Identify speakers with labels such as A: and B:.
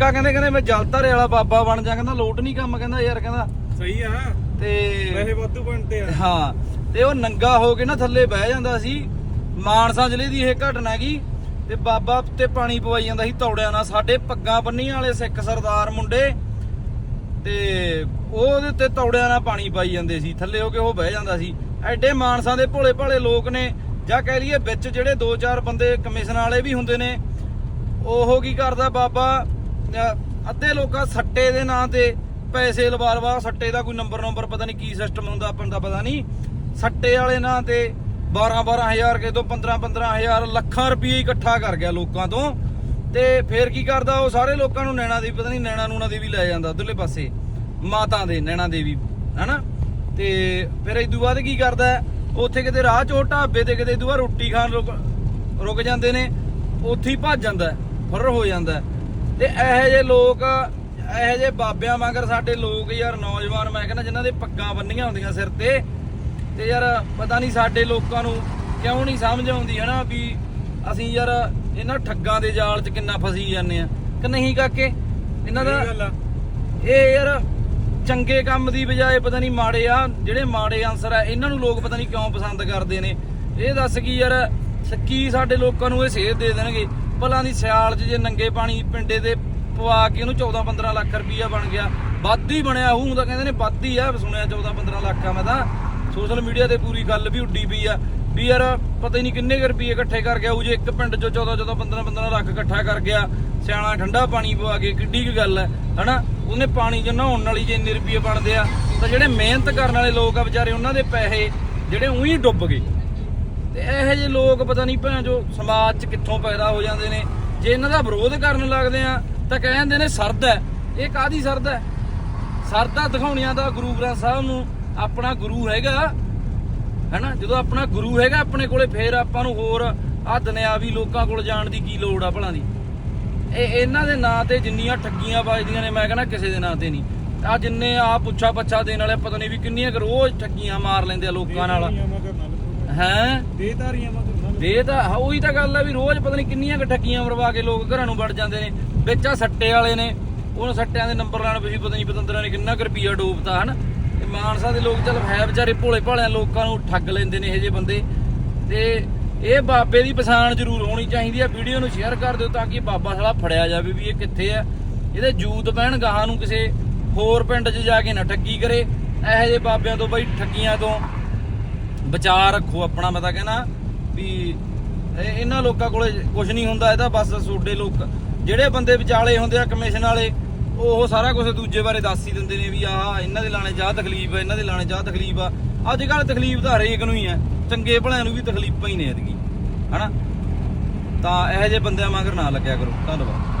A: ਪੱਕਾ ਕਹਿੰਦੇ ਕਹਿੰਦੇ ਮੈਂ ਜਲਧਾਰੇ ਵਾਲਾ ਬਾਬਾ ਬਣ ਜਾ ਕਹਿੰਦਾ ਲੋਟ ਨਹੀਂ ਕੰਮ ਕਹਿੰਦਾ ਯਾਰ ਕਹਿੰਦਾ
B: ਸਹੀ ਆ।
A: ਤੇ
B: ਵੈਸੇ ਵਾਧੂ ਬਣਦੇ ਆ।
A: ਹਾਂ ਤੇ ਉਹ ਨੰਗਾ ਹੋ ਕੇ ਨਾ ਥੱਲੇ ਬਹਿ ਜਾਂਦਾ ਸੀ ਮਾਨਸਾ ਜ਼ਿਲ੍ਹੇ ਦੀ ਇਹ ਘਟਨਾ ਗੀ ਤੇ ਬਾਬਾ ਤੇ ਪਾਣੀ ਪਵਾਈ ਜਾਂਦਾ ਸੀ ਤੌੜਿਆਂ ਨਾਲ ਸਾਡੇ ਪੱਗਾਂ ਬੰਨੀਆਂ ਵਾਲੇ ਸਿੱਖ ਸਰਦਾਰ ਮੁੰਡੇ ਤੇ ਉਹਦੇ ਉੱਤੇ ਤੌੜਿਆਂ ਨਾਲ ਪਾਣੀ ਪਾਈ ਜਾਂਦੇ ਸੀ ਥੱਲੇ ਹੋ ਕੇ ਉਹ ਬਹਿ ਜਾਂਦਾ ਸੀ। ਐਡੇ ਮਾਨਸਾਂ ਦੇ ਭੋਲੇ ਭਾਲੇ ਲੋਕ ਨੇ ਜਾਂ ਕਹਿ ਲਈਏ ਵਿੱਚ ਜਿਹੜੇ 2-4 ਬੰਦੇ ਕਮਿਸ਼ਨ ਵਾਲੇ ਵੀ ਹੁੰਦੇ ਨੇ ਉਹ ਕੀ ਕਰਦਾ ਬਾਬਾ ਅੱਧੇ ਲੋਕਾਂ ਸੱਟੇ ਦੇ ਨਾਂ ਤੇ ਪੈਸੇ ਲਵਾ ਲਵਾ ਸੱਟੇ ਦਾ ਕੋਈ ਨੰਬਰ ਨੰਬਰ ਪਤਾ ਨਹੀਂ ਕੀ ਸਿਸਟਮ ਹੁੰਦਾ ਆਪਾਂ ਦਾ ਪਤਾ ਨਹੀਂ। ਸੱਟੇ ਵਾਲੇ ਨਾਂ ਤੇ 12 12000 ਕੇ ਤੋਂ 15 15000 ਲੱਖਾਂ ਰੁਪਏ ਇਕੱਠਾ ਕਰ ਗਿਆ ਲੋਕਾਂ ਤੋਂ। ਤੇ ਫੇਰ ਕੀ ਕਰਦਾ ਉਹ ਸਾਰੇ ਲੋਕਾਂ ਨੂੰ ਨੈਣਾ ਦੇਵੀ ਪਤਾ ਨਹੀਂ ਨੈਣਾ ਨੂਣਾ ਦੇਵੀ ਲੈ ਜਾਂਦਾ ਉਧਰਲੇ ਪਾਸੇ ਮਾਤਾ ਦੇ ਨੈਣਾ ਦੇਵੀ ਹਨਾ? ਤੇ ਫਿਰ ਇਸ ਤੋਂ ਬਾਅਦ ਕੀ ਕਰਦਾ ਉੱਥੇ ਕਿਤੇ ਰਾਹ ਚੋਂ ਢਾਬੇ ਤੇ ਕਿਤੇ ਦੁਆ ਰੋਟੀ ਖਾਣ ਰੁਕ ਰੁਕ ਜਾਂਦੇ ਨੇ ਉੱਥੇ ਹੀ ਭੱਜ ਜਾਂਦਾ ਹੈ, ਹੋ ਜਾਂਦਾ ਤੇ ਇਹੋ ਜਿਹੇ ਲੋਕ ਇਹੋ ਜਿਹੇ ਬਾਬਿਆਂ ਵਾਂਗਰ ਸਾਡੇ ਲੋਕ ਯਾਰ ਨੌਜਵਾਨ ਮੈਂ ਕਹਿੰਦਾ ਜਿਨ੍ਹਾਂ ਦੇ ਪੱਗਾਂ ਬੰਨੀਆਂ ਹੁੰਦੀਆਂ ਸਿਰ ਤੇ ਤੇ ਯਾਰ ਪਤਾ ਨਹੀਂ ਸਾਡੇ ਲੋਕਾਂ ਨੂੰ ਕਿਉਂ ਨਹੀਂ ਸਮਝ ਆਉਂਦੀ ਹਨਾ ਵੀ ਅਸੀਂ ਯਾਰ ਇਹਨਾਂ ਠੱਗਾਂ ਦੇ ਜਾਲ 'ਚ ਕਿੰਨਾ ਫਸੀ ਜਾਂਦੇ ਆ ਕਿ ਨਹੀਂ ਕਾਕੇ? ਇਹਨਾਂ ਦਾ ਇਹ ਯਾਰ ਚੰਗੇ ਕੰਮ ਦੀ ਬਜਾਏ ਪਤਾ ਨਹੀਂ ਮਾੜੇ ਆ ਜਿਹੜੇ ਮਾੜੇ ਆਨਸਰ ਆ ਇਹਨਾਂ ਨੂੰ ਲੋਕ ਪਤਾ ਨਹੀਂ ਕਿਉਂ ਪਸੰਦ ਕਰਦੇ ਨੇ। ਇਹ ਦੱਸ ਕੀ ਯਾਰ ਕੀ ਸਾਡੇ ਲੋਕਾਂ ਨੂੰ ਇਹ ਸੇਧ ਦੇ ਦੇਣਗੇ? ਭਲਾਂ ਦੀ ਸਿਆਲ 'ਚ ਜੇ ਨੰਗੇ ਪਾਣੀ ਪਿੰਡੇ ਦੇ ਪਵਾ ਕੇ ਉਹਨੂੰ 14 15 ਲੱਖ ਰੁਪਈਆ ਬਣ ਗਿਆ। ਵੱਧ ਹੀ ਬਣਿਆ ਹੂੰ ਤਾਂ ਕਹਿੰਦੇ ਨੇ ਵੱਧ ਹੀ ਆ, ਸੁਣਿਆ 14 15 ਲੱਖ ਆ ਮੈਂ ਤਾਂ। ਸੋਸ਼ਲ ਮੀਡੀਆ ਤੇ ਪੂਰੀ ਗੱਲ ਵੀ ਉੱਡੀ ਪਈ ਆ ਵੀ ਯਾਰ ਪਤਾ ਹੀ ਨਹੀਂ ਕਿੰਨੇ ਕੁ ਰੁਪਏ ਇਕੱਠੇ ਕਰ ਗਿਆ ਉਹ ਜੇ ਇੱਕ ਪਿੰਡ 'ਚੋਂ 14 14 15 15 ਲੱਖ ਇਕੱਠਾ ਕਰ ਗਿਆ ਸਿਆਣਾ ਠੰਡਾ ਪਾਣੀ ਪਵਾ ਕੇ, ਕਿੱਡੀ ਕੁ ਗੱਲ ਹੈ ਹਨਾ? ਉਹਨੇ ਪਾਣੀ 'ਚ ਨਹਾਉਣ ਵਾਲੀ ਜੇ ਇੰਨੇ ਰੁਪਏ ਬਣਦੇ ਆ, ਤਾਂ ਜਿਹੜੇ ਮਿਹਨਤ ਕਰਨ ਵਾਲੇ ਲੋਕ ਆ ਵਿਚਾਰੇ, ਉਹਨਾਂ ਦੇ ਪੈਸੇ ਜਿਹੜੇ ਉਹੀ ਡੁੱਬ ਗਏ। ਤੇ ਇਹੋ ਜਿਹੇ ਲੋਕ ਪਤਾ ਨਹੀਂ ਭੈਣ ਜੋ ਸਮਾਜ 'ਚ ਕਿੱਥੋਂ ਪੈਦਾ ਹੋ ਜਾਂਦੇ ਨੇ। ਜੇ ਇਹਨਾਂ ਦਾ ਵਿਰੋਧ ਕਰਨ ਲੱਗਦੇ ਆ, ਤਾਂ ਕਹਿੰਦੇ ਨੇ ਸਰਦ ਹੈ। ਇਹ ਕਾਦੀ ਸਰਦ ਹੈ? ਸਰਦਾ ਦਿਖਾਉਣੀਆਂ ਦਾ ਗੁਰੂ ਗ੍ਰੰਥ ਸਾਹਿਬ ਨੂੰ, ਆਪਣਾ ਗੁਰੂ ਹੈਗਾ। ਹੈਨਾ? ਜਦੋਂ ਆਪਣਾ ਗੁਰੂ ਹੈਗਾ, ਆਪਣੇ ਕੋਲੇ ਫੇਰ ਆਪਾਂ ਨੂੰ ਹੋਰ ਆ ਦੁਨਿਆਵੀ ਲੋਕਾਂ ਕੋਲ ਜਾਣ ਦੀ ਕੀ ਲੋੜ ਆ ਭਲਾਂ ਦੀ। ਇਹ ਇਹਨਾਂ ਦੇ ਨਾਂ ਤੇ ਜਿੰਨੀਆਂ ਠੱਗੀਆਂ ਵੱਜਦੀਆਂ ਨੇ, ਮੈਂ ਕਹਿੰਦਾ ਕਿਸੇ ਦੇ ਨਾਂ ਤੇ ਨਹੀਂ। ਆ ਜਿੰਨੇ ਆ ਪੁੱਛਾ ਪੱਛਾ ਦੇਣ ਵਾਲੇ, ਪਤਾ ਨਹੀਂ ਵੀ ਕਿੰਨੀਆਂ ਰੋਜ਼ ਠੱਗੀਆਂ ਮਾਰ ਲੈਂਦੇ ਆ ਲੋਕਾਂ ਨਾਲ ਹੈ?
B: ਦੇ ਧਾਰੀਆਂ ਮਾ ਕਰਨਾ
A: ਦੇ ਤਾਂ ਹਾਂ, ਉਹੀ ਤਾਂ ਗੱਲ ਆ ਵੀ ਰੋਜ਼ ਪਤਾ ਨਹੀਂ ਕਿੰਨੀਆਂ ਕੁ ਠੱਗੀਆਂ ਮਰਵਾ ਕੇ ਲੋਕ ਘਰਾਂ ਨੂੰ ਵੜ ਜਾਂਦੇ ਨੇ। ਵਿੱਚ ਆ ਸੱਟੇ ਵਾਲੇ ਨੇ। ਉਹਨਾਂ ਸੱਟਿਆਂ ਦੇ ਨੰਬਰ ਲਾਣ ਵੀ ਪਤਾ ਨਹੀਂ ਪਤੰਦਰਾਂ ਨੇ ਕਿੰਨਾ ਕੁ ਰੁਪਈਆ ਡੋਬਤਾ ਹਨ? ਤੇ ਮਾਨਸਾ ਦੇ ਲੋਕ ਚੱਲ ਹੈ ਵਿਚਾਰੇ ਭੋਲੇ ਭਾਲਿਆਂ ਲੋਕਾਂ ਨੂੰ ਠੱਗ ਲੈਂਦੇ ਨੇ ਇਹ ਜੇ ਬੰਦੇ। ਤੇ ਇਹ ਬਾਬੇ ਦੀ ਪਛਾਣ ਜ਼ਰੂਰ ਹੋਣੀ ਚਾਹੀਦੀ ਆ। ਵੀਡੀਓ ਨੂੰ ਸ਼ੇਅਰ ਕਰ ਦਿਓ ਤਾਂ ਕਿ ਬਾਬਾ ਸਾਲਾ ਫੜਿਆ ਜਾਵੇ ਵੀ ਇਹ ਕਿੱਥੇ ਆ। ਇਹਦੇ ਜੂਤ ਪੈਣ ਗਾਹਾਂ ਨੂੰ ਕਿਸੇ ਹੋਰ ਪਿੰਡ 'ਚ ਜਾ ਕੇ ਨਾ ਠੱਗੀ ਕਰੇ। ਇਹੋ ਜਿਹੇ ਬਾਬਿਆਂ ਤੋਂ ਬਈ ਠੱਗੀਆਂ ਤੋਂ ਵਿਚਾਰ ਰੱਖੋ ਆਪਣਾ, ਮੈਂ ਤਾਂ ਕਹਿੰਦਾ ਵੀ ਇਹ- ਇਹਨਾਂ ਲੋਕਾਂ ਕੋਲੇ ਕੁਝ ਨਹੀਂ ਹੁੰਦਾ, ਇਹ ਤਾਂ ਬਸ ਸੋਡੇ ਲੋਕ, ਜਿਹੜੇ ਬੰਦੇ ਵਿਚਾਲੇ ਹੁੰਦੇ ਆ ਕਮਿਸ਼ਨ ਵਾਲੇ, ਉਹ ਸਾਰਾ ਕੁਝ ਦੂਜੇ ਬਾਰੇ ਦੱਸ ਹੀ ਦਿੰਦੇ ਨੇ ਵੀ ਆਹ ਇਹਨਾਂ ਦੇ ਲਾਣੇ ਚਾਹ ਤਕਲੀਫ ਆ, ਇਹਨਾਂ ਦੇ ਲਾਣੇ ਚਾਹ ਤਕਲੀਫ ਆ। ਅੱਜ ਕੱਲ ਤਕਲੀਫ ਤਾਂ ਹਰੇਕ ਨੂੰ ਹੀ ਹੈ ਚੰਗੇ ਭਲਿਆਂ ਨੂੰ ਵੀ ਤਕਲੀਫਾਂ ਹੀ ਨੇ ਐਤਕੀ, ਹਨਾ? ਤਾਂ ਇਹੋ ਜਿਹੇ ਬੰਦਿਆਂ ਮਗਰ ਨਾ ਲੱਗਿਆ ਕਰੋ, ਧੰਨਵਾਦ।